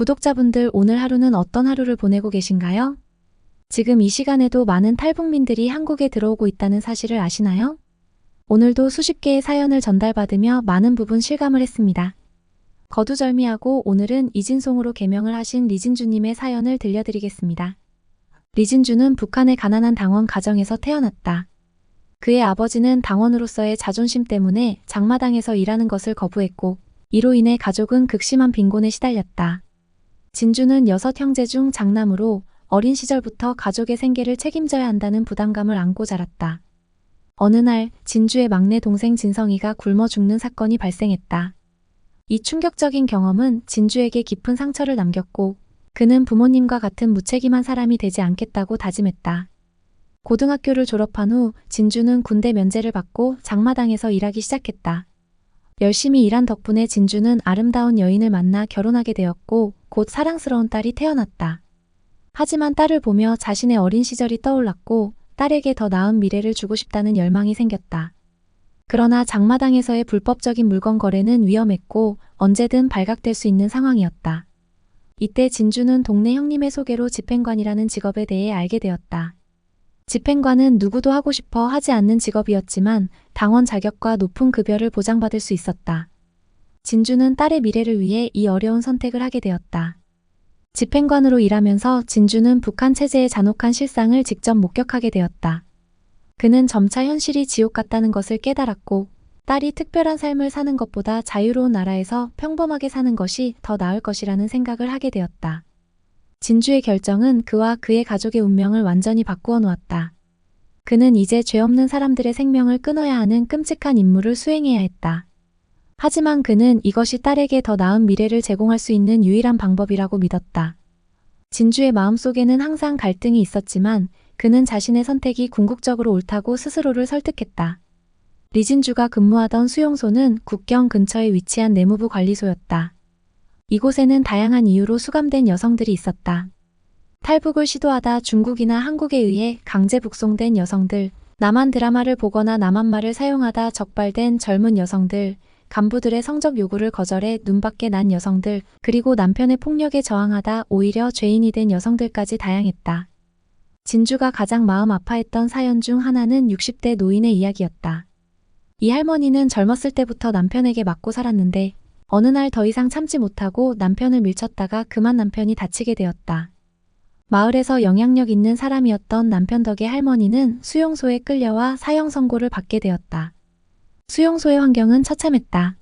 구독자분들 오늘 하루는 어떤 하루를 보내고 계신가요? 지금 이 시간에도 많은 탈북민들이 한국에 들어오고 있다는 사실을 아시나요? 오늘도 수십 개의 사연을 전달받으며 많은 부분 실감을 했습니다. 거두절미하고 오늘은 이진송으로 개명을 하신 리진주님의 사연을 들려드리겠습니다. 리진주는 북한의 가난한 당원 가정에서 태어났다. 그의 아버지는 당원으로서의 자존심 때문에 장마당에서 일하는 것을 거부했고, 이로 인해 가족은 극심한 빈곤에 시달렸다. 진주는 여섯 형제 중 장남으로 어린 시절부터 가족의 생계를 책임져야 한다는 부담감을 안고 자랐다. 어느 날 진주의 막내 동생 진성이가 굶어 죽는 사건이 발생했다. 이 충격적인 경험은 진주에게 깊은 상처를 남겼고 그는 부모님과 같은 무책임한 사람이 되지 않겠다고 다짐했다. 고등학교를 졸업한 후 진주는 군대 면제를 받고 장마당에서 일하기 시작했다. 열심히 일한 덕분에 진주는 아름다운 여인을 만나 결혼하게 되었고 곧 사랑스러운 딸이 태어났다. 하지만 딸을 보며 자신의 어린 시절이 떠올랐고 딸에게 더 나은 미래를 주고 싶다는 열망이 생겼다. 그러나 장마당에서의 불법적인 물건 거래는 위험했고 언제든 발각될 수 있는 상황이었다. 이때 진주는 동네 형님의 소개로 집행관이라는 직업에 대해 알게 되었다. 집행관은 누구도 하고 싶어 하지 않는 직업이었지만 당원 자격과 높은 급여를 보장받을 수 있었다. 진주는 딸의 미래를 위해 이 어려운 선택을 하게 되었다. 집행관으로 일하면서 진주는 북한 체제의 잔혹한 실상을 직접 목격하게 되었다. 그는 점차 현실이 지옥 같다는 것을 깨달았고 딸이 특별한 삶을 사는 것보다 자유로운 나라에서 평범하게 사는 것이 더 나을 것이라는 생각을 하게 되었다. 진주의 결정은 그와 그의 가족의 운명을 완전히 바꾸어 놓았다. 그는 이제 죄 없는 사람들의 생명을 끊어야 하는 끔찍한 임무를 수행해야 했다. 하지만 그는 이것이 딸에게 더 나은 미래를 제공할 수 있는 유일한 방법이라고 믿었다. 진주의 마음속에는 항상 갈등이 있었지만 그는 자신의 선택이 궁극적으로 옳다고 스스로를 설득했다. 리진주가 근무하던 수용소는 국경 근처에 위치한 내무부 관리소였다. 이곳에는 다양한 이유로 수감된 여성들이 있었다. 탈북을 시도하다 중국이나 한국에 의해 강제 북송된 여성들, 남한 드라마를 보거나 남한 말을 사용하다 적발된 젊은 여성들, 간부들의 성적 요구를 거절해 눈밖에 난 여성들, 그리고 남편의 폭력에 저항하다 오히려 죄인이 된 여성들까지 다양했다. 진주가 가장 마음 아파했던 사연 중 하나는 60대 노인의 이야기였다. 이 할머니는 젊었을 때부터 남편에게 맞고 살았는데 어느 날 더 이상 참지 못하고 남편을 밀쳤다가 그만 남편이 다치게 되었다. 마을에서 영향력 있는 사람이었던 남편 덕에 할머니는 수용소에 끌려와 사형 선고를 받게 되었다. 수용소의 환경은 처참했다.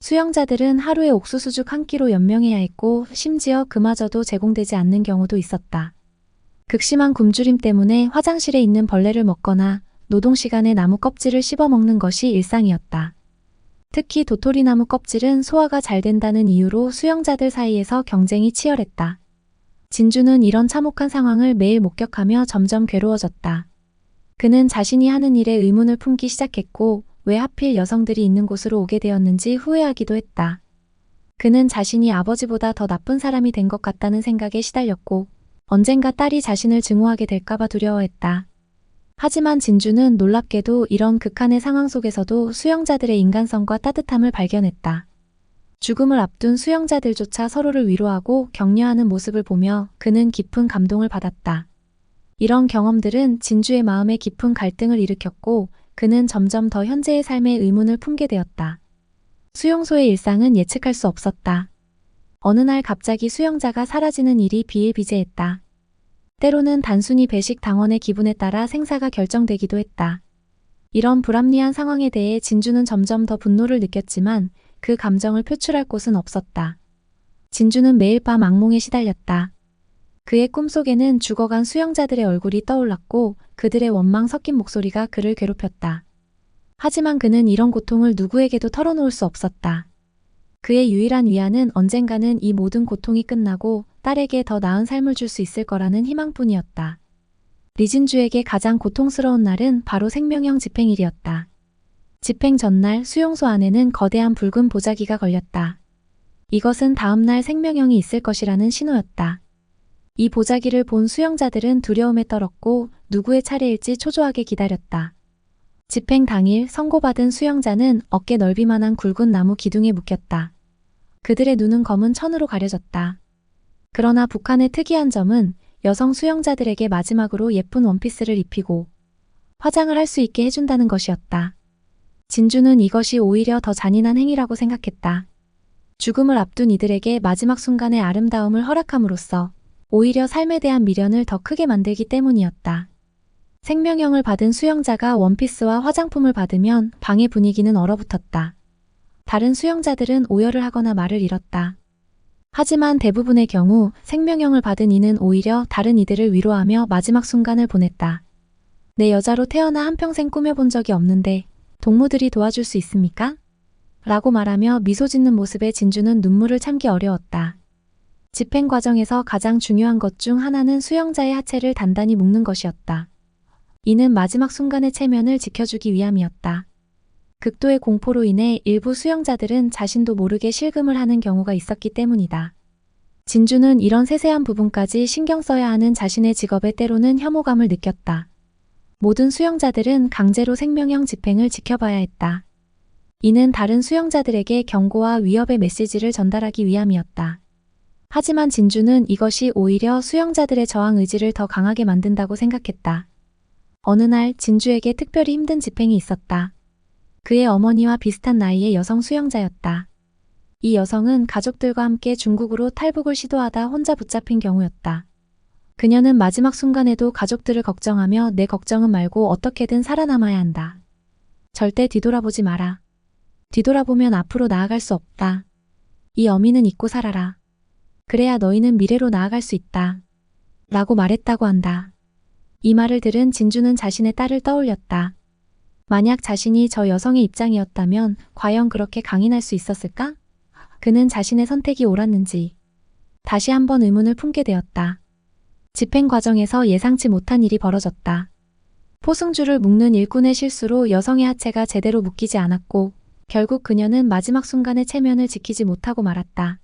수용자들은 하루에 옥수수죽 한 끼로 연명해야 했고 심지어 그마저도 제공되지 않는 경우도 있었다. 극심한 굶주림 때문에 화장실에 있는 벌레를 먹거나 노동 시간에 나무 껍질을 씹어 먹는 것이 일상이었다. 특히 도토리나무 껍질은 소화가 잘 된다는 이유로 수용자들 사이에서 경쟁이 치열했다. 진주는 이런 참혹한 상황을 매일 목격하며 점점 괴로워졌다. 그는 자신이 하는 일에 의문을 품기 시작했고 왜 하필 여성들이 있는 곳으로 오게 되었는지 후회하기도 했다. 그는 자신이 아버지보다 더 나쁜 사람이 된 것 같다는 생각에 시달렸고 언젠가 딸이 자신을 증오하게 될까봐 두려워했다. 하지만 진주는 놀랍게도 이런 극한의 상황 속에서도 수영자들의 인간성과 따뜻함을 발견했다. 죽음을 앞둔 수영자들조차 서로를 위로하고 격려하는 모습을 보며 그는 깊은 감동을 받았다. 이런 경험들은 진주의 마음에 깊은 갈등을 일으켰고 그는 점점 더 현재의 삶에 의문을 품게 되었다. 수용소의 일상은 예측할 수 없었다. 어느 날 갑자기 수영자가 사라지는 일이 비일비재했다. 때로는 단순히 배식 당원의 기분에 따라 생사가 결정되기도 했다. 이런 불합리한 상황에 대해 진주는 점점 더 분노를 느꼈지만 그 감정을 표출할 곳은 없었다. 진주는 매일 밤 악몽에 시달렸다. 그의 꿈속에는 죽어간 수영자들의 얼굴이 떠올랐고 그들의 원망 섞인 목소리가 그를 괴롭혔다. 하지만 그는 이런 고통을 누구에게도 털어놓을 수 없었다. 그의 유일한 위안은 언젠가는 이 모든 고통이 끝나고 딸에게 더 나은 삶을 줄 수 있을 거라는 희망뿐이었다. 리진주에게 가장 고통스러운 날은 바로 생명형 집행일이었다. 집행 전날 수용소 안에는 거대한 붉은 보자기가 걸렸다. 이것은 다음날 생명형이 있을 것이라는 신호였다. 이 보자기를 본 수영자들은 두려움에 떨었고 누구의 차례일지 초조하게 기다렸다. 집행 당일 선고받은 수영자는 어깨 넓이만한 굵은 나무 기둥에 묶였다. 그들의 눈은 검은 천으로 가려졌다. 그러나 북한의 특이한 점은 여성 수영자들에게 마지막으로 예쁜 원피스를 입히고 화장을 할 수 있게 해준다는 것이었다. 진주는 이것이 오히려 더 잔인한 행위라고 생각했다. 죽음을 앞둔 이들에게 마지막 순간의 아름다움을 허락함으로써 오히려 삶에 대한 미련을 더 크게 만들기 때문이었다. 생명형을 받은 수영자가 원피스와 화장품을 받으면 방의 분위기는 얼어붙었다. 다른 수영자들은 오열을 하거나 말을 잃었다. 하지만 대부분의 경우 생명형을 받은 이는 오히려 다른 이들을 위로하며 마지막 순간을 보냈다. 내 여자로 태어나 한평생 꾸며본 적이 없는데 동무들이 도와줄 수 있습니까? 라고 말하며 미소 짓는 모습에 진주는 눈물을 참기 어려웠다. 집행 과정에서 가장 중요한 것 중 하나는 수영자의 하체를 단단히 묶는 것이었다. 이는 마지막 순간의 체면을 지켜주기 위함이었다. 극도의 공포로 인해 일부 수영자들은 자신도 모르게 실금을 하는 경우가 있었기 때문이다. 진주는 이런 세세한 부분까지 신경 써야 하는 자신의 직업에 때로는 혐오감을 느꼈다. 모든 수영자들은 강제로 생명형 집행을 지켜봐야 했다. 이는 다른 수영자들에게 경고와 위협의 메시지를 전달하기 위함이었다. 하지만 진주는 이것이 오히려 수영자들의 저항 의지를 더 강하게 만든다고 생각했다. 어느 날 진주에게 특별히 힘든 집행이 있었다. 그의 어머니와 비슷한 나이의 여성 수영자였다. 이 여성은 가족들과 함께 중국으로 탈북을 시도하다 혼자 붙잡힌 경우였다. 그녀는 마지막 순간에도 가족들을 걱정하며 내 걱정은 말고 어떻게든 살아남아야 한다. 절대 뒤돌아보지 마라. 뒤돌아보면 앞으로 나아갈 수 없다. 이 어미는 잊고 살아라. 그래야 너희는 미래로 나아갈 수 있다. 라고 말했다고 한다. 이 말을 들은 진주는 자신의 딸을 떠올렸다. 만약 자신이 저 여성의 입장이었다면 과연 그렇게 강인할 수 있었을까? 그는 자신의 선택이 옳았는지 다시 한번 의문을 품게 되었다. 집행 과정에서 예상치 못한 일이 벌어졌다. 포승줄을 묶는 일꾼의 실수로 여성의 하체가 제대로 묶이지 않았고 결국 그녀는 마지막 순간의 체면을 지키지 못하고 말았다.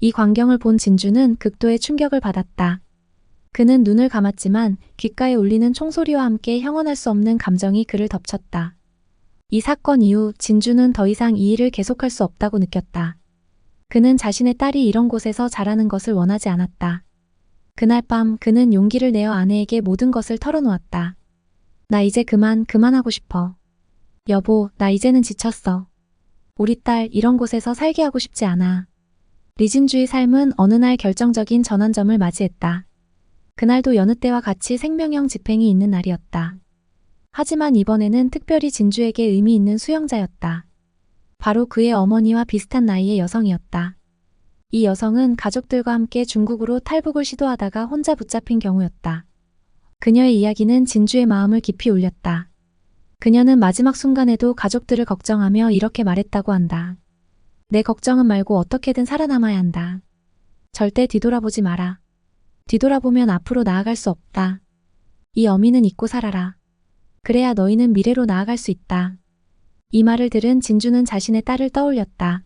이 광경을 본 진주는 극도의 충격을 받았다. 그는 눈을 감았지만 귓가에 울리는 총소리와 함께 형언할 수 없는 감정이 그를 덮쳤다. 이 사건 이후 진주는 더 이상 이 일을 계속할 수 없다고 느꼈다. 그는 자신의 딸이 이런 곳에서 자라는 것을 원하지 않았다. 그날 밤 그는 용기를 내어 아내에게 모든 것을 털어놓았다. 나 이제 그만, 그만하고 싶어. 여보, 나 이제는 지쳤어. 우리 딸 이런 곳에서 살게 하고 싶지 않아. 리진주의 삶은 어느 날 결정적인 전환점을 맞이했다. 그날도 여느 때와 같이 생명형 집행이 있는 날이었다. 하지만 이번에는 특별히 진주에게 의미 있는 수영자였다. 바로 그의 어머니와 비슷한 나이의 여성이었다. 이 여성은 가족들과 함께 중국으로 탈북을 시도하다가 혼자 붙잡힌 경우였다. 그녀의 이야기는 진주의 마음을 깊이 울렸다. 그녀는 마지막 순간에도 가족들을 걱정하며 이렇게 말했다고 한다. 내 걱정은 말고 어떻게든 살아남아야 한다. 절대 뒤돌아보지 마라. 뒤돌아보면 앞으로 나아갈 수 없다. 이 어미는 잊고 살아라. 그래야 너희는 미래로 나아갈 수 있다. 이 말을 들은 진주는 자신의 딸을 떠올렸다.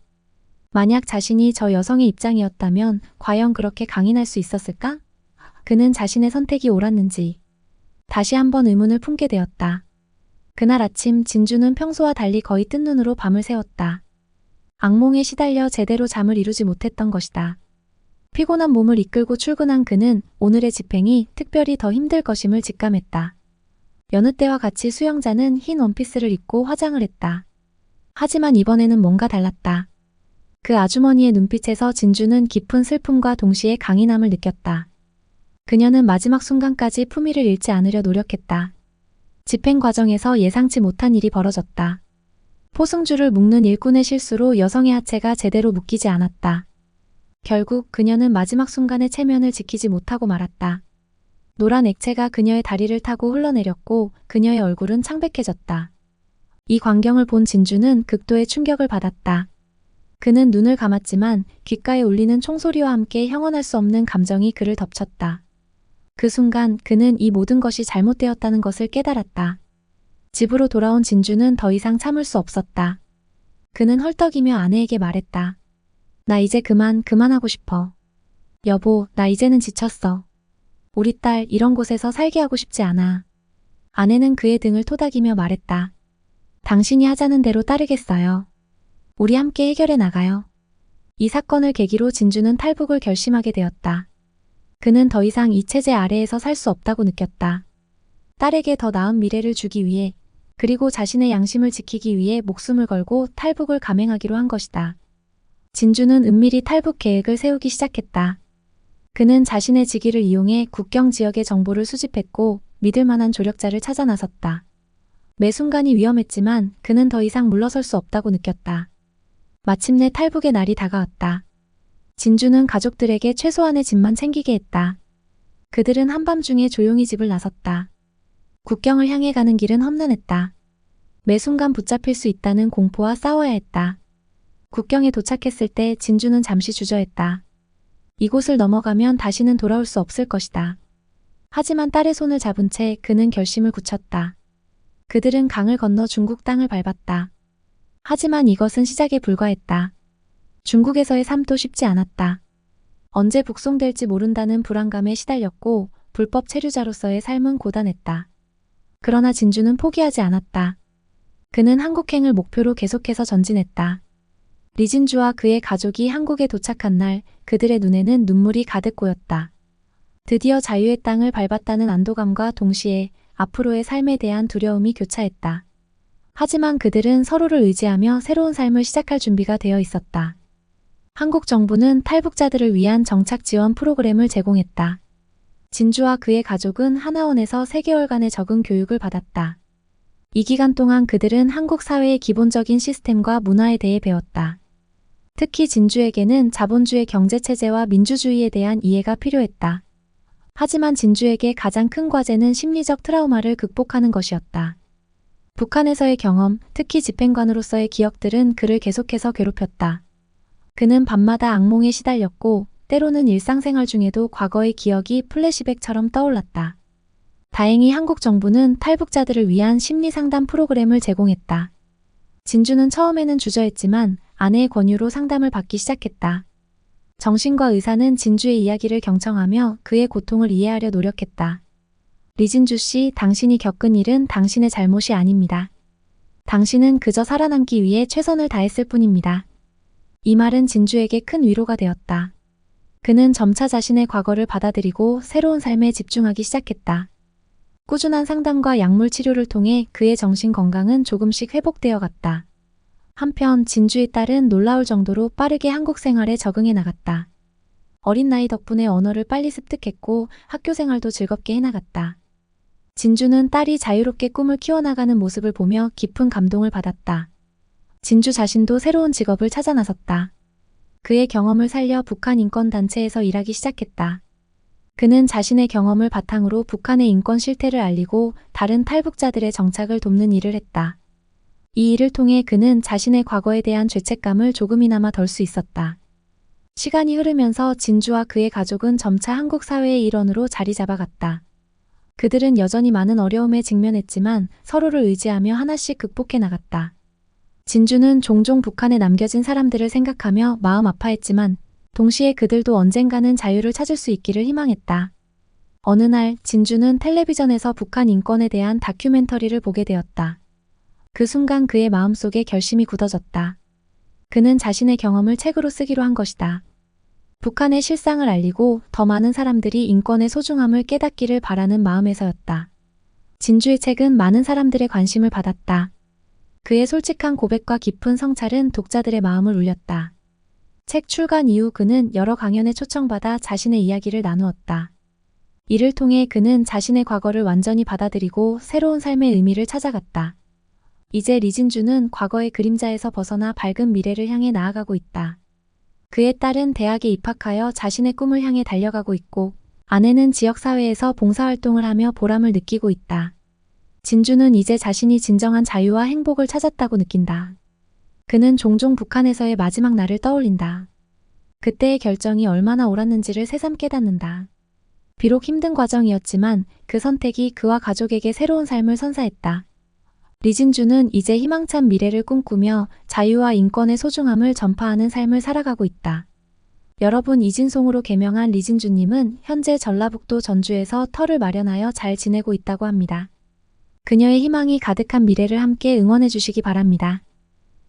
만약 자신이 저 여성의 입장이었다면 과연 그렇게 강인할 수 있었을까? 그는 자신의 선택이 옳았는지 다시 한번 의문을 품게 되었다. 그날 아침 진주는 평소와 달리 거의 뜬 눈으로 밤을 새웠다. 악몽에 시달려 제대로 잠을 이루지 못했던 것이다. 피곤한 몸을 이끌고 출근한 그는 오늘의 집행이 특별히 더 힘들 것임을 직감했다. 여느 때와 같이 수영자는 흰 원피스를 입고 화장을 했다. 하지만 이번에는 뭔가 달랐다. 그 아주머니의 눈빛에서 진주는 깊은 슬픔과 동시에 강인함을 느꼈다. 그녀는 마지막 순간까지 품위를 잃지 않으려 노력했다. 집행 과정에서 예상치 못한 일이 벌어졌다. 포승줄을 묶는 일꾼의 실수로 여성의 하체가 제대로 묶이지 않았다. 결국 그녀는 마지막 순간의 체면을 지키지 못하고 말았다. 노란 액체가 그녀의 다리를 타고 흘러내렸고 그녀의 얼굴은 창백해졌다. 이 광경을 본 진주는 극도의 충격을 받았다. 그는 눈을 감았지만 귓가에 울리는 총소리와 함께 형언할 수 없는 감정이 그를 덮쳤다. 그 순간 그는 이 모든 것이 잘못되었다는 것을 깨달았다. 집으로 돌아온 진주는 더 이상 참을 수 없었다. 그는 헐떡이며 아내에게 말했다. 나 이제 그만, 그만하고 싶어. 여보, 나 이제는 지쳤어. 우리 딸 이런 곳에서 살게 하고 싶지 않아. 아내는 그의 등을 토닥이며 말했다. 당신이 하자는 대로 따르겠어요. 우리 함께 해결해 나가요. 이 사건을 계기로 진주는 탈북을 결심하게 되었다. 그는 더 이상 이 체제 아래에서 살 수 없다고 느꼈다. 딸에게 더 나은 미래를 주기 위해 그리고 자신의 양심을 지키기 위해 목숨을 걸고 탈북을 감행하기로 한 것이다. 진주는 은밀히 탈북 계획을 세우기 시작했다. 그는 자신의 직위를 이용해 국경 지역의 정보를 수집했고 믿을 만한 조력자를 찾아 나섰다. 매 순간이 위험했지만 그는 더 이상 물러설 수 없다고 느꼈다. 마침내 탈북의 날이 다가왔다. 진주는 가족들에게 최소한의 집만 챙기게 했다. 그들은 한밤중에 조용히 집을 나섰다. 국경을 향해 가는 길은 험난했다. 매 순간 붙잡힐 수 있다는 공포와 싸워야 했다. 국경에 도착했을 때 진주는 잠시 주저했다. 이곳을 넘어가면 다시는 돌아올 수 없을 것이다. 하지만 딸의 손을 잡은 채 그는 결심을 굳혔다. 그들은 강을 건너 중국 땅을 밟았다. 하지만 이것은 시작에 불과했다. 중국에서의 삶도 쉽지 않았다. 언제 북송될지 모른다는 불안감에 시달렸고 불법 체류자로서의 삶은 고단했다. 그러나 진주는 포기하지 않았다. 그는 한국행을 목표로 계속해서 전진했다. 리진주와 그의 가족이 한국에 도착한 날 그들의 눈에는 눈물이 가득 고였다. 드디어 자유의 땅을 밟았다는 안도감과 동시에 앞으로의 삶에 대한 두려움이 교차했다. 하지만 그들은 서로를 의지하며 새로운 삶을 시작할 준비가 되어 있었다. 한국 정부는 탈북자들을 위한 정착 지원 프로그램을 제공했다. 진주와 그의 가족은 하나원에서 3개월간의 적응 교육을 받았다. 이 기간 동안 그들은 한국 사회의 기본적인 시스템과 문화에 대해 배웠다. 특히 진주에게는 자본주의 경제체제와 민주주의에 대한 이해가 필요했다. 하지만 진주에게 가장 큰 과제는 심리적 트라우마를 극복하는 것이었다. 북한에서의 경험, 특히 집행관으로서의 기억들은 그를 계속해서 괴롭혔다. 그는 밤마다 악몽에 시달렸고 때로는 일상생활 중에도 과거의 기억이 플래시백처럼 떠올랐다. 다행히 한국 정부는 탈북자들을 위한 심리 상담 프로그램을 제공했다. 진주는 처음에는 주저했지만 아내의 권유로 상담을 받기 시작했다. 정신과 의사는 진주의 이야기를 경청하며 그의 고통을 이해하려 노력했다. 리진주 씨, 당신이 겪은 일은 당신의 잘못이 아닙니다. 당신은 그저 살아남기 위해 최선을 다했을 뿐입니다. 이 말은 진주에게 큰 위로가 되었다. 그는 점차 자신의 과거를 받아들이고 새로운 삶에 집중하기 시작했다. 꾸준한 상담과 약물 치료를 통해 그의 정신 건강은 조금씩 회복되어 갔다. 한편 진주의 딸은 놀라울 정도로 빠르게 한국 생활에 적응해 나갔다. 어린 나이 덕분에 언어를 빨리 습득했고 학교 생활도 즐겁게 해나갔다. 진주는 딸이 자유롭게 꿈을 키워나가는 모습을 보며 깊은 감동을 받았다. 진주 자신도 새로운 직업을 찾아 나섰다. 그의 경험을 살려 북한 인권단체에서 일하기 시작했다. 그는 자신의 경험을 바탕으로 북한의 인권 실태를 알리고 다른 탈북자들의 정착을 돕는 일을 했다. 이 일을 통해 그는 자신의 과거에 대한 죄책감을 조금이나마 덜 수 있었다. 시간이 흐르면서 진주와 그의 가족은 점차 한국 사회의 일원으로 자리 잡아갔다. 그들은 여전히 많은 어려움에 직면했지만 서로를 의지하며 하나씩 극복해 나갔다. 진주는 종종 북한에 남겨진 사람들을 생각하며 마음 아파했지만 동시에 그들도 언젠가는 자유를 찾을 수 있기를 희망했다. 어느 날 진주는 텔레비전에서 북한 인권에 대한 다큐멘터리를 보게 되었다. 그 순간 그의 마음속에 결심이 굳어졌다. 그는 자신의 경험을 책으로 쓰기로 한 것이다. 북한의 실상을 알리고 더 많은 사람들이 인권의 소중함을 깨닫기를 바라는 마음에서였다. 진주의 책은 많은 사람들의 관심을 받았다. 그의 솔직한 고백과 깊은 성찰은 독자들의 마음을 울렸다. 책 출간 이후 그는 여러 강연에 초청받아 자신의 이야기를 나누었다. 이를 통해 그는 자신의 과거를 완전히 받아들이고 새로운 삶의 의미를 찾아갔다. 이제 리진주는 과거의 그림자에서 벗어나 밝은 미래를 향해 나아가고 있다. 그의 딸은 대학에 입학하여 자신의 꿈을 향해 달려가고 있고 아내는 지역사회에서 봉사활동을 하며 보람을 느끼고 있다. 진주는 이제 자신이 진정한 자유와 행복을 찾았다고 느낀다. 그는 종종 북한에서의 마지막 날을 떠올린다. 그때의 결정이 얼마나 옳았는지를 새삼 깨닫는다. 비록 힘든 과정이었지만 그 선택이 그와 가족에게 새로운 삶을 선사했다. 리진주는 이제 희망찬 미래를 꿈꾸며 자유와 인권의 소중함을 전파하는 삶을 살아가고 있다. 여러분 이진송으로 개명한 리진주님은 현재 전라북도 전주에서 터를 마련하여 잘 지내고 있다고 합니다. 그녀의 희망이 가득한 미래를 함께 응원해 주시기 바랍니다.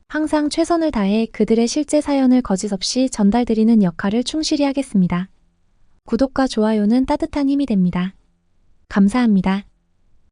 항상 최선을 다해 그들의 실제 사연을 거짓 없이 전달드리는 역할을 충실히 하겠습니다. 구독과 좋아요는 따뜻한 힘이 됩니다. 감사합니다.